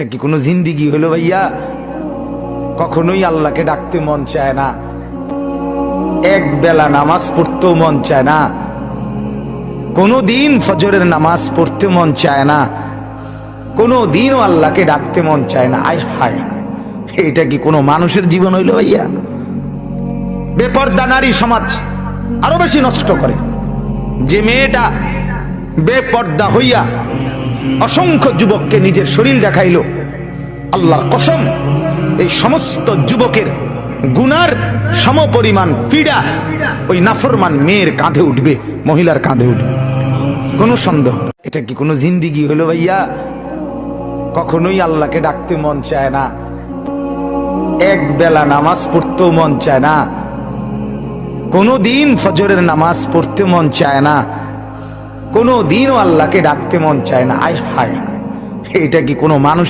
এটা কি কোনো জিন্দিগি হলো ভাইয়া? কখনোই আল্লাহকে ডাকতে মন চায় না। এক বেলা নামাজ পড়তেও মন চায় না। কোনো দিন ফজরের নামাজ পড়তে মন চায় না। কোনো দিনও আল্লাহকে ডাকতে মন চায় না। আয়, হায় হায়। এটা কি কোনো মানুষের জীবন হইল ভাইয়া? বেপর্দা নারী সমাজ আরও বেশি নষ্ট করে। যে মেয়েটা বেপর্দা হইয়া অসংখ্য যুবককে নিজের শরীর দেখাইলো। আল্লাহ কসম, এই সমস্ত যুবকের গুনার সমপরিমাণ পীড়া ওই নাফরমান মেয়ের কাঁধে উঠবে, মহিলার কাঁধে উঠবে। কোনো সন্দেহ এটা কি কোনো জিন্দিগি হলো ভাইয়া? কখনোই আল্লাহকে ডাকতে মন চায় না। এক বেলা নামাজ পড়তেও মন চায় না। কোনো দিন ফজরের নামাজ পড়তে মন চায় না। কোনো দিনও আল্লাহকে ডাকতে মন চায় না। আয় হায় হায়। এটা কি কোনো মানুষ